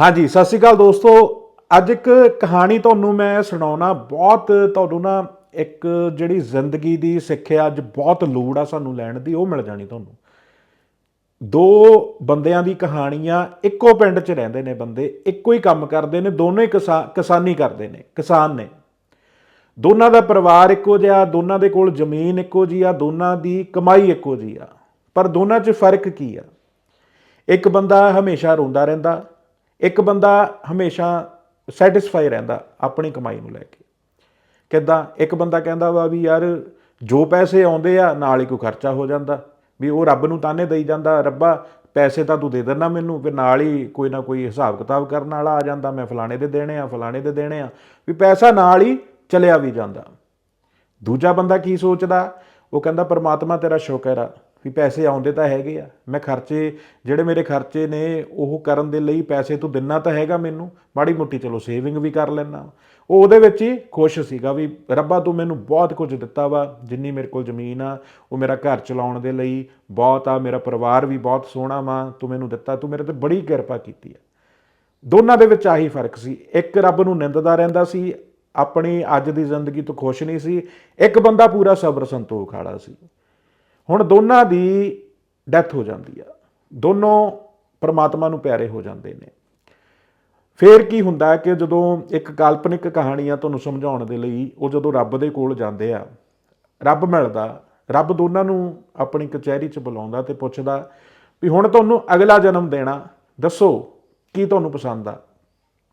ਹਾਂਜੀ, ਸਤਿ ਸ਼੍ਰੀ ਅਕਾਲ ਦੋਸਤੋ। ਅੱਜ ਇੱਕ ਕਹਾਣੀ ਤੁਹਾਨੂੰ ਮੈਂ ਸੁਣਾਉਣਾ, ਬਹੁਤ ਤੁਹਾਨੂੰ ਨਾ ਇੱਕ ਜਿਹੜੀ ਜ਼ਿੰਦਗੀ ਦੀ ਸਿੱਖਿਆ ਅੱਜ ਬਹੁਤ ਲੋੜ ਆ ਸਾਨੂੰ ਲੈਣ ਦੀ, ਉਹ ਮਿਲ ਜਾਣੀ ਤੁਹਾਨੂੰ। ਦੋ ਬੰਦਿਆਂ ਦੀ ਕਹਾਣੀਆਂ ਇੱਕੋ ਪਿੰਡ 'ਚ ਰਹਿੰਦੇ ਨੇ ਬੰਦੇ, ਇੱਕੋ ਹੀ ਕੰਮ ਕਰਦੇ ਨੇ, ਦੋਨੋਂ ਹੀ ਕਿਸਾ- ਕਿਸਾਨੀ ਕਰਦੇ ਨੇ, ਕਿਸਾਨ ਨੇ। ਦੋਨਾਂ ਦਾ ਪਰਿਵਾਰ ਇੱਕੋ ਜਿਹਾ, ਦੋਨਾਂ ਦੇ ਕੋਲ ਜ਼ਮੀਨ ਇੱਕੋ ਜਿਹੀ ਆ, ਦੋਨਾਂ ਦੀ ਕਮਾਈ ਇੱਕੋ ਜਿਹੀ ਆ, ਪਰ ਦੋਨਾਂ 'ਚ ਫ਼ਰਕ ਕੀ ਆ? ਇੱਕ ਬੰਦਾ ਹਮੇਸ਼ਾ ਰੋਂਦਾ ਰਹਿੰਦਾ ਇੱਕ ਬੰਦਾ ਹਮੇਸ਼ਾ ਸੈਟੀਸਫਾਈ ਰਹਿੰਦਾ ਆਪਣੀ ਕਮਾਈ ਨੂੰ ਲੈ ਕੇ। ਕਿੱਦਾਂ? ਇੱਕ ਬੰਦਾ ਕਹਿੰਦਾ ਵਾ ਵੀ ਯਾਰ ਜੋ ਪੈਸੇ ਆਉਂਦੇ ਆ, ਨਾਲ ਹੀ ਕੋਈ ਖਰਚਾ ਹੋ ਜਾਂਦਾ। ਵੀ ਉਹ ਰੱਬ ਨੂੰ ਤਾਨੇ ਦੇਈ ਜਾਂਦਾ, ਰੱਬਾ ਪੈਸੇ ਤਾਂ ਤੂੰ ਦੇ ਦੇਣਾ ਮੈਨੂੰ ਫਿਰ ਨਾਲ ਹੀ ਕੋਈ ਨਾ ਕੋਈ ਹਿਸਾਬ ਕਿਤਾਬ ਕਰਨ ਵਾਲਾ ਆ ਜਾਂਦਾ, ਮੈਂ ਫਲਾਣੇ ਦੇ ਦੇਣੇ ਆ, ਫਲਾਣੇ ਦੇ ਦੇਣੇ ਆ। ਵੀ ਪੈਸਾ ਨਾਲ ਹੀ ਚਲਿਆ ਵੀ ਜਾਂਦਾ। ਦੂਜਾ ਬੰਦਾ ਕੀ ਸੋਚਦਾ? ਉਹ ਕਹਿੰਦਾ, ਪਰਮਾਤਮਾ ਤੇਰਾ ਸ਼ੁਕਰ ਆ। ਵੀ ਪੈਸੇ ਆਉਂਦੇ ਤਾਂ ਹੈਗੇ ਆ। ਮੈਂ ਖਰਚੇ, ਜਿਹੜੇ ਮੇਰੇ ਖਰਚੇ ਨੇ, ਉਹ ਕਰਨ ਦੇ ਲਈ ਪੈਸੇ ਤੂੰ ਦਿੰਨਾ ਤਾਂ ਹੈਗਾ ਮੈਨੂੰ। ਮਾੜੀ ਮੋਟੀ ਚਲੋ ਸੇਵਿੰਗ ਵੀ ਕਰ ਲੈਣਾ ਉਹ ਉਹਦੇ ਵਿੱਚ ਹੀ ਖੁਸ਼ ਸੀਗਾ ਵੀ ਰੱਬਾ ਤੂੰ ਮੈਨੂੰ ਬਹੁਤ ਕੁਝ ਦਿੱਤਾ ਵਾ, ਜਿੰਨੀ ਮੇਰੇ ਕੋਲ ਜ਼ਮੀਨ ਆ, ਉਹ ਮੇਰਾ ਘਰ ਚਲਾਉਣ ਦੇ ਲਈ ਬਹੁਤ ਆ, ਮੇਰਾ ਪਰਿਵਾਰ ਵੀ ਬਹੁਤ ਸੋਹਣਾ ਵਾ, ਤੂੰ ਮੈਨੂੰ ਦਿੱਤਾ, ਤੂੰ ਮੇਰੇ ਤੇ ਬੜੀ ਕਿਰਪਾ ਕੀਤੀ ਆ। ਦੋਨਾਂ ਦੇ ਵਿੱਚ ਆਹੀ ਫ਼ਰਕ ਸੀ। ਇੱਕ ਰੱਬ ਨੂੰ ਨਿੰਦਦਾ ਰਹਿੰਦਾ ਸੀ, ਆਪਣੀ ਅੱਜ ਦੀ ਜ਼ਿੰਦਗੀ ਤੋਂ ਖੁਸ਼ ਨਹੀਂ ਸੀ। ਇੱਕ ਬੰਦਾ ਪੂਰਾ ਸਬਰ ਸੰਤੋਖ ਵਾਲਾ ਸੀ। ਹੁਣ ਦੋਨਾਂ ਦੀ ਡੈਥ ਹੋ ਜਾਂਦੀ ਆ। ਦੋਨੋਂ ਪਰਮਾਤਮਾ ਨੂੰ ਪਿਆਰੇ ਹੋ ਜਾਂਦੇ ਨੇ। ਫੇਰ ਕੀ ਹੁੰਦਾ ਕਿ ਜਦੋਂ ਇੱਕ ਕਾਲਪਨਿਕ ਕਹਾਣੀ ਆ ਤੁਹਾਨੂੰ ਸਮਝਾਉਣ ਦੇ ਲਈ ਉਹ ਜਦੋਂ ਰੱਬ ਦੇ ਕੋਲ ਜਾਂਦੇ ਆ, ਰੱਬ ਮਿਲਦਾ, ਰੱਬ ਦੋਨਾਂ ਨੂੰ ਆਪਣੀ ਕਚਹਿਰੀ 'ਚ ਬੁਲਾਉਂਦਾ ਤੇ ਪੁੱਛਦਾ ਵੀ ਹੁਣ ਤੁਹਾਨੂੰ ਅਗਲਾ ਜਨਮ ਦੇਣਾ, ਦੱਸੋ ਕੀ ਤੁਹਾਨੂੰ ਪਸੰਦ ਆ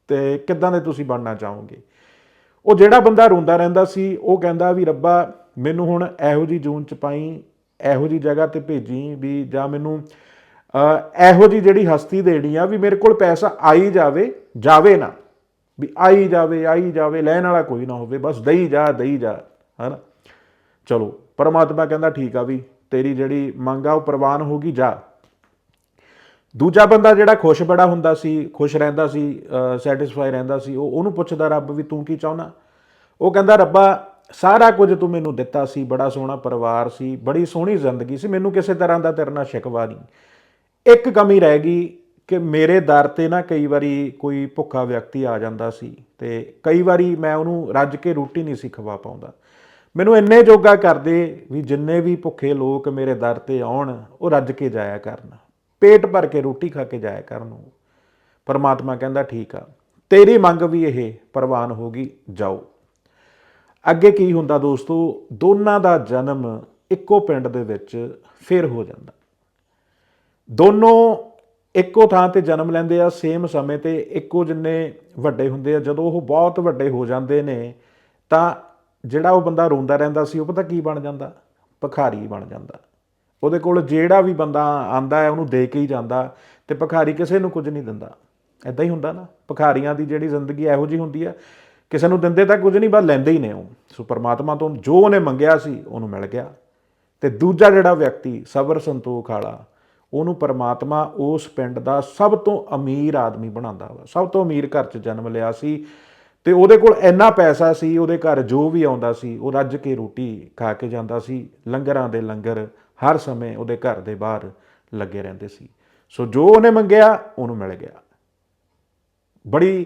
ਤੇ ਕਿੱਦਾਂ ਦੇ ਤੁਸੀਂ ਬਣਨਾ ਚਾਹੋਗੇ? ਉਹ ਜਿਹੜਾ ਬੰਦਾ ਰੋਂਦਾ ਰਹਿੰਦਾ ਸੀ, ਉਹ ਕਹਿੰਦਾ ਵੀ ਰੱਬਾ, ਮੈਨੂੰ ਹੁਣ ਇਹੋ ਜੀ ਜੂਨ ਚ ਪਾਈ ਇਹੋ ਜੀ ਜਗ੍ਹਾ ਤੇ ਭੇਜੀ ਵੀ ਜਾਂ ਮੈਨੂੰ ਇਹੋ ਜੀ ਜਿਹੜੀ ਹਸਤੀ ਦੇਣੀ ਆ ਵੀ ਮੇਰੇ ਕੋਲ ਪੈਸਾ ਆਈ ਜਾਵੇ ਜਾਵੇ ਨਾ। ਵੀ ਆਈ ਜਾਵੇ ਆਈ ਜਾਵੇ, ਲੈਣ ਵਾਲਾ ਕੋਈ ਨਾ ਹੋਵੇ, ਬਸ ਦਈ ਜਾ ਦਈ ਜਾ, ਹਨਾ। ਚਲੋ, ਪਰਮਾਤਮਾ ਕਹਿੰਦਾ ਠੀਕ ਆ ਵੀ ਤੇਰੀ ਜਿਹੜੀ ਮੰਗ ਆ ਉਹ ਪ੍ਰਵਾਨ ਹੋ ਗਈ, ਜਾ। ਦੂਜਾ ਬੰਦਾ ਜਿਹੜਾ ਖੁਸ਼ ਬੜਾ ਹੁੰਦਾ ਸੀ, ਖੁਸ਼ ਰਹਿੰਦਾ ਸੀ ਸੈਟੀਸਫਾਈ ਰਹਿੰਦਾ ਸੀ, ਉਹ ਉਹਨੂੰ ਪੁੱਛਦਾ ਰੱਬ ਵੀ ਤੂੰ ਕੀ ਚਾਹੁੰਦਾ? ਉਹ ਕਹਿੰਦਾ, ਰੱਬਾ ਸਾਰਾ ਕੁਝ ਤੂੰ ਮੈਨੂੰ ਦਿੱਤਾ ਸੀ, ਬੜਾ ਸੋਹਣਾ ਪਰਿਵਾਰ ਸੀ, ਬੜੀ ਸੋਹਣੀ ਜ਼ਿੰਦਗੀ ਸੀ, ਮੈਨੂੰ ਕਿਸੇ ਤਰ੍ਹਾਂ ਦਾ ਤੇਰੇ ਨਾਲ ਸ਼ਿਕਵਾ ਨਹੀਂ। ਇੱਕ ਕਮੀ ਰਹਿ ਗਈ ਕਿ ਮੇਰੇ ਦਰ ਤੇ ਨਾ ਕਈ ਵਾਰੀ ਕੋਈ ਭੁੱਖਾ ਵਿਅਕਤੀ ਆ ਜਾਂਦਾ ਸੀ ਤੇ ਕਈ ਵਾਰੀ ਮੈਂ ਉਹਨੂੰ ਰੱਜ ਕੇ ਰੋਟੀ ਨਹੀਂ ਸੀ ਖਵਾ ਪਾਉਂਦਾ। ਮੈਨੂੰ ਇੰਨੇ ਜੋਗਾ ਕਰਦੇ ਵੀ ਜਿੰਨੇ ਵੀ ਭੁੱਖੇ ਲੋਕ ਮੇਰੇ ਦਰ ਤੇ ਆਉਣ, ਉਹ ਰੱਜ ਕੇ ਜਾਇਆ ਕਰਨ। ਪੇਟ ਭਰ ਕੇ ਰੋਟੀ ਖਾ ਕੇ ਜਾਇਆ ਕਰਨ ਉਹ। ਪਰਮਾਤਮਾ ਕਹਿੰਦਾ, ਠੀਕ ਆ। ਤੇਰੀ ਮੰਗ ਵੀ ਇਹ ਪ੍ਰਵਾਨ ਹੋਗੀ ਜਾਓ। ਅੱਗੇ ਕੀ ਹੁੰਦਾ ਦੋਸਤੋ? ਦੋਨਾਂ ਦਾ ਜਨਮ ਇੱਕੋ ਪਿੰਡ ਦੇ ਵਿੱਚ ਫੇਰ ਹੋ ਜਾਂਦਾ। ਦੋਨੋਂ ਇੱਕੋ ਥਾਂ ਤੇ ਜਨਮ ਲੈਂਦੇ ਆ ਸੇਮ ਸਮੇਂ ਤੇ ਇੱਕੋ ਜਿੰਨੇ ਵੱਡੇ ਹੁੰਦੇ ਆ। ਜਦੋਂ ਉਹ ਬਹੁਤ ਵੱਡੇ ਹੋ ਜਾਂਦੇ ਨੇ, ਤਾਂ ਜਿਹੜਾ ਉਹ ਬੰਦਾ ਰੋਂਦਾ ਰਹਿੰਦਾ ਸੀ, ਉਹ ਪਤਾ ਕੀ ਬਣ ਜਾਂਦਾ? ਭਖਾਰੀ ਬਣ ਜਾਂਦਾ। ਉਹਦੇ ਕੋਲ ਜਿਹੜਾ ਵੀ ਬੰਦਾ ਆਂਦਾ ਹੈ, ਉਹਨੂੰ ਦੇ ਕੇ ਹੀ ਜਾਂਦਾ ਤੇ ਭਿਖਾਰੀ ਕਿਸੇ ਨੂੰ ਕੁਝ ਨਹੀਂ ਦਿੰਦਾ। ਐਦਾਂ ਹੀ ਹੁੰਦਾ ਨਾ। ਭਖਾਰੀਆਂ ਦੀ ਜਿਹੜੀ ਜ਼ਿੰਦਗੀ ਇਹੋ ਜੀ ਹੁੰਦੀ ਆ ਕਿਸੇ ਨੂੰ ਦਿੰਦੇ ਤਾਂ ਕੁਝ ਨਹੀਂ, ਬਸ ਲੈਂਦੇ ਹੀ ਨੇ ਉਹ। ਸੋ ਪਰਮਾਤਮਾ ਤੋਂ ਜੋ ਉਹਨੇ ਮੰਗਿਆ ਸੀ, ਉਹਨੂੰ ਮਿਲ ਗਿਆ। ਤੇ ਦੂਜਾ ਜਿਹੜਾ ਵਿਅਕਤੀ, ਸਬਰ ਸੰਤੋਖ ਵਾਲਾ, ਉਹਨੂੰ ਪਰਮਾਤਮਾ ਉਸ ਪਿੰਡ ਦਾ ਸਭ ਤੋਂ ਅਮੀਰ ਆਦਮੀ ਬਣਾਉਂਦਾ ਵਾ। ਸਭ ਤੋਂ ਅਮੀਰ ਘਰ 'ਚ ਜਨਮ ਲਿਆ ਸੀ ਤੇ ਉਹਦੇ ਕੋਲ ਇੰਨਾ ਪੈਸਾ ਸੀ, ਉਹਦੇ ਘਰ ਜੋ ਵੀ ਆਉਂਦਾ ਸੀ, ਉਹ ਰੱਜ ਕੇ ਰੋਟੀ ਖਾ ਕੇ ਜਾਂਦਾ ਸੀ। ਲੰਗਰਾਂ ਦੇ ਲੰਗਰ ਹਰ ਸਮੇਂ ਉਹਦੇ ਘਰ ਦੇ ਬਾਹਰ ਲੱਗੇ ਰਹਿੰਦੇ ਸੀ। ਸੋ ਜੋ ਉਹਨੇ ਮੰਗਿਆ, ਉਹਨੂੰ ਮਿਲ ਗਿਆ। ਬੜੀ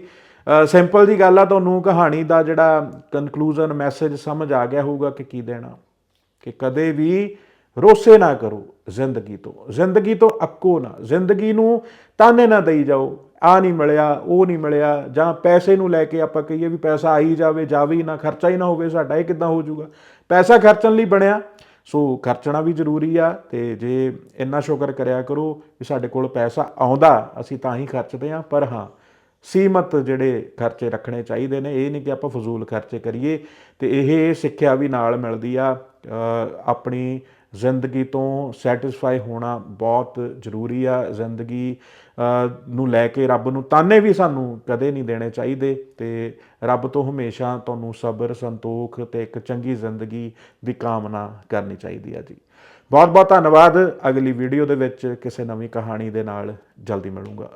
ਸਿੰਪਲ ਜੀ ਗੱਲ ਆ, ਤੁਹਾਨੂੰ ਕਹਾਣੀ ਦਾ ਜਿਹੜਾ ਕਨਕਲੂਜਨ ਮੈਸੇਜ ਸਮਝ ਆ ਗਿਆ ਹੋਊਗਾ ਕਿ ਕੀ ਦੇਣਾ। ਕਿ ਕਦੇ ਵੀ ਰੋਸੇ ਨਾ ਕਰੋ ਜ਼ਿੰਦਗੀ ਤੋਂ। ਜ਼ਿੰਦਗੀ ਤੋਂ ਅੱਕੋ ਨਾ। ਜ਼ਿੰਦਗੀ ਨੂੰ ਤਾਨੇ ਨਾ ਦੇਈ ਜਾਓ। ਆ ਨਹੀਂ ਮਿਲਿਆ, ਉਹ ਨਹੀਂ ਮਿਲਿਆ, ਜਾਂ ਪੈਸੇ ਨੂੰ ਲੈ ਕੇ ਆਪਾਂ ਕਹੀਏ ਵੀ ਪੈਸਾ ਆਈ ਜਾਵੇ ਜਾਵੇ ਹੀ ਨਾ, ਖਰਚਾ ਹੀ ਨਾ ਹੋਵੇ, ਸਾਡਾ ਇਹ ਕਿੱਦਾਂ ਹੋ ਜਾਊਗਾ? ਪੈਸਾ ਖਰਚਣ ਲਈ ਬਣਿਆ। ਸੋ ਖਰਚਣਾ ਵੀ ਜ਼ਰੂਰੀ ਆ, ਤੇ ਜੇ ਇੰਨਾ ਸ਼ੁਕਰ ਕਰਿਆ ਕਰੋ ਵੀ ਸਾਡੇ ਕੋਲ ਪੈਸਾ ਆਉਂਦਾ, ਅਸੀਂ ਤਾਂ ਹੀ ਖਰਚਦੇ ਆ ਪਰ ਹਾਂ ਸੀਮਤ ਜਿਹੜੇ ਖਰਚੇ ਰੱਖਣੇ ਚਾਹੀਦੇ ਨੇ, ਇਹ ਨਹੀਂ ਕਿ ਆਪਾਂ ਫਜ਼ੂਲ ਖਰਚੇ ਕਰੀਏ ਤੇ ਇਹ ਸਿੱਖਿਆ ਵੀ ਨਾਲ ਮਿਲਦੀ ਆ। ਆਪਣੀ ਜ਼ਿੰਦਗੀ ਤੋਂ ਸੈਟੀਸਫਾਈ ਹੋਣਾ ਬਹੁਤ ਜ਼ਰੂਰੀ ਆ। ਜ਼ਿੰਦਗੀ ਨੂੰ ਲੈ ਕੇ ਰੱਬ ਨੂੰ ਤਾਨੇ ਵੀ ਸਾਨੂੰ ਕਦੇ ਨਹੀਂ ਦੇਣੇ ਚਾਹੀਦੇ ਤੇ ਰੱਬ ਤੋਂ ਹਮੇਸ਼ਾ ਤੁਹਾਨੂੰ ਸਬਰ, ਸੰਤੋਖ ਤੇ ਇੱਕ ਚੰਗੀ ਜ਼ਿੰਦਗੀ ਦੀ ਕਾਮਨਾ ਕਰਨੀ ਚਾਹੀਦੀ ਆ ਜੀ। ਬਹੁਤ ਬਹੁਤ ਧੰਨਵਾਦ। ਅਗਲੀ ਵੀਡੀਓ ਦੇ ਵਿੱਚ ਕਿਸੇ ਨਵੀਂ ਕਹਾਣੀ ਦੇ ਨਾਲ ਜਲਦੀ ਮਿਲੂੰਗਾ।